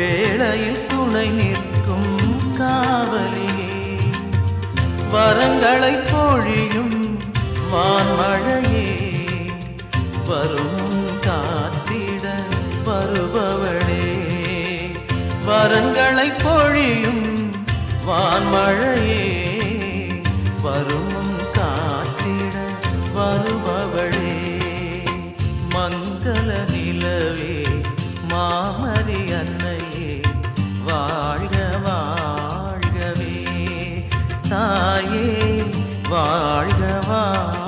வேளையில் துணை நிற்கும் காவலியே. வரங்களை பொழியும் வான்மழையே. வரும் காத்திட வருபவளே. வரங்களை பொழியும் வான்மழையே. வரும் যাওয়া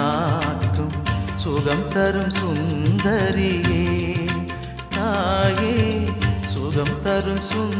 காக்கும் சுகம் தரும் சுந்தரியே தாயே சுகம் தரும் சுந்த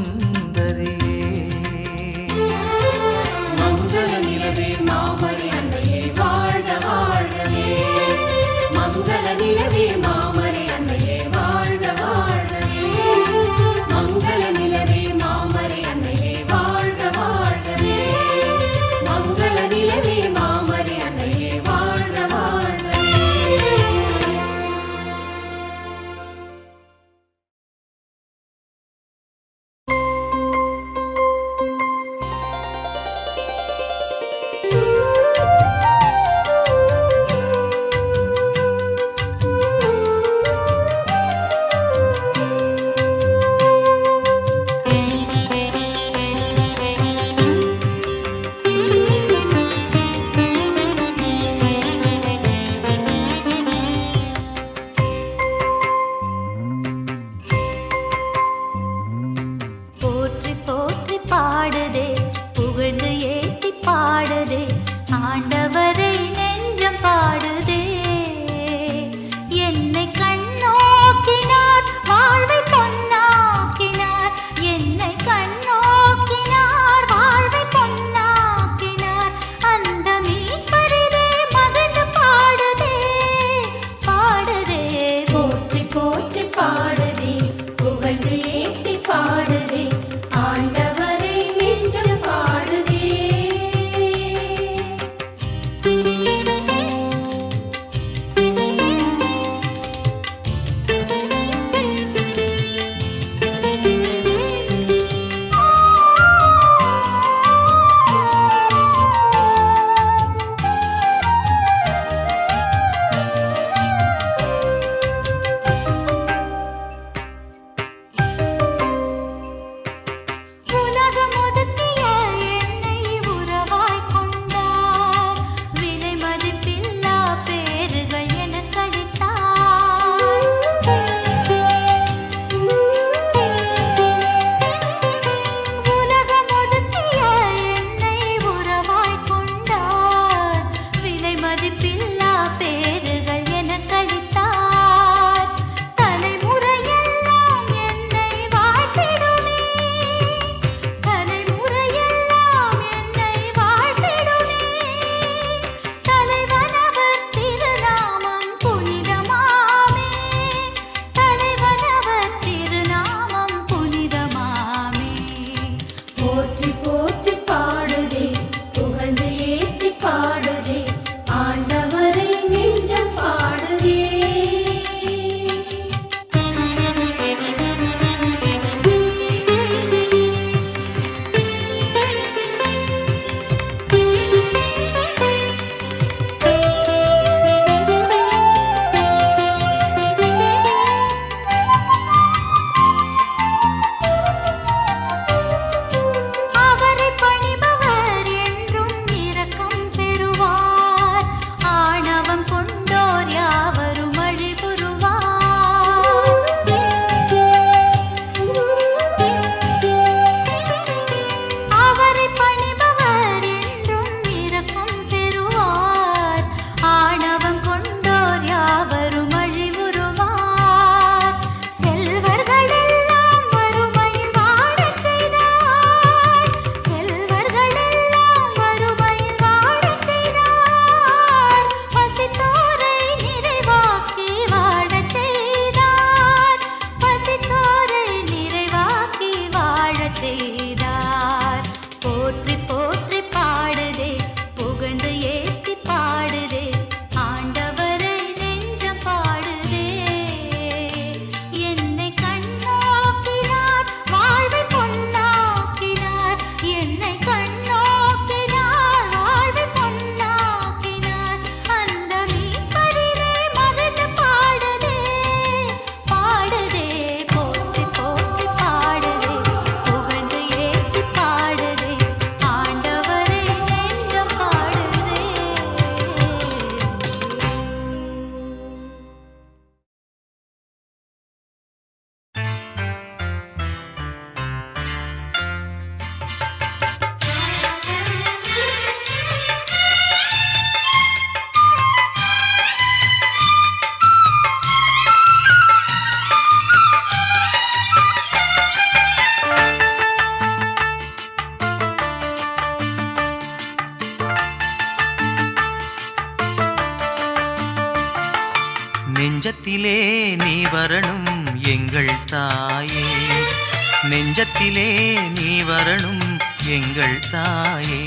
நினைவினிலே நீ வரணும் எங்கள் தாயே.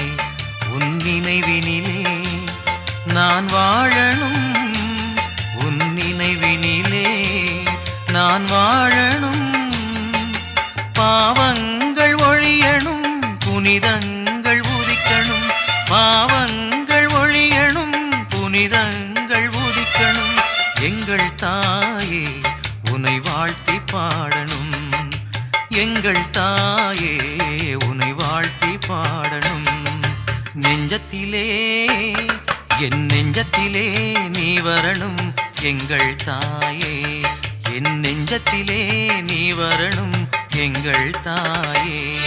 உன் நினைவினிலே நான் வாழணும். உன் நினைவினிலே நான் வாழணும். பாவ நெஞ்சத்திலே நீ வரணும் எங்கள் தாயே. என் நெஞ்சத்திலே நீ வரணும் எங்கள் தாயே.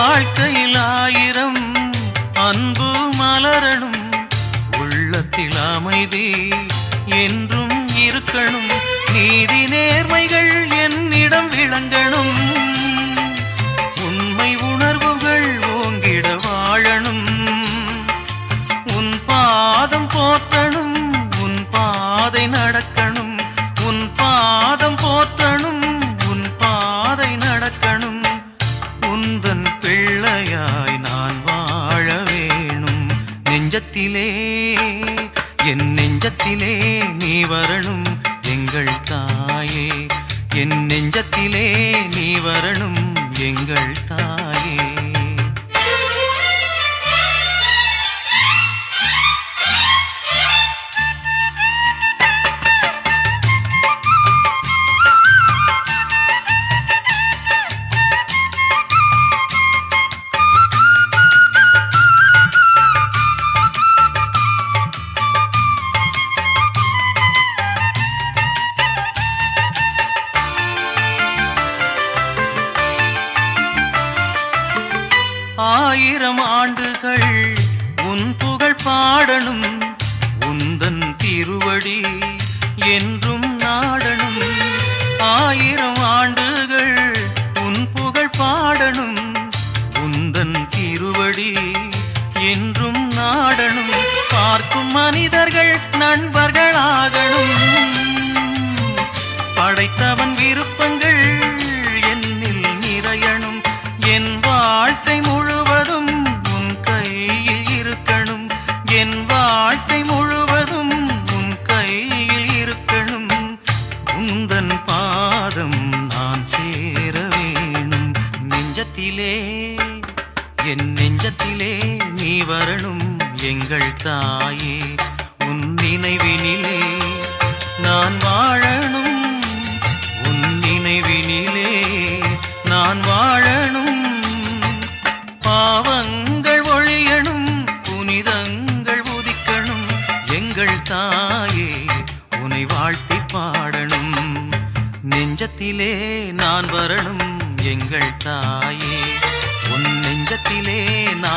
வாழ்க்கையில் ஆயிரம் அன்பு மலரணும். உள்ளத்தில் அமைதி என்றும் இருக்கணும். நீதி நேர்மைகள் என்னிடம் விளங்கணும். உண்மை உணர்வுகள் ஓங்கிட வாழணும். உன் பாதம் போற்றணும். உன் பாதை நடக்க நெஞ்சத்திலே நீ வரணும் எங்கள் தாயே. என் நெஞ்சத்திலே நீ வரணும் எங்கள் தாயே. ஆயிரம் ஆண்டுகள் உன் புகழ் பாடணும் உந்தன் திருவடி என்றும் நாடணும். ஆயிரம் ஆண்டுகள் உன் புகழ் பாடணும் உந்தன் திருவடி என்றும் நாடணும். பார்க்கும் மனிதர்கள் நண்பர்களாகணும். படைத்தவன் விருப்பங்கள்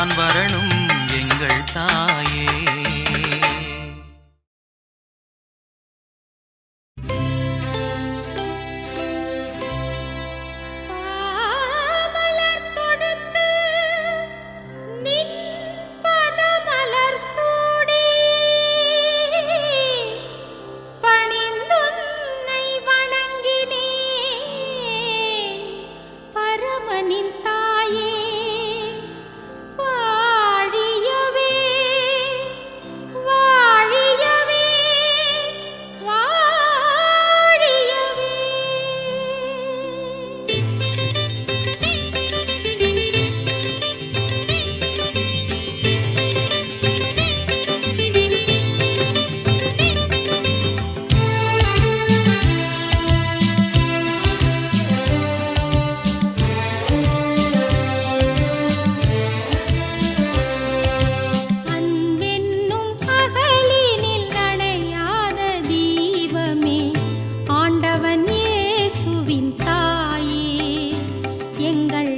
நான் வரணும் எங்கள் தாயே. எங்கள்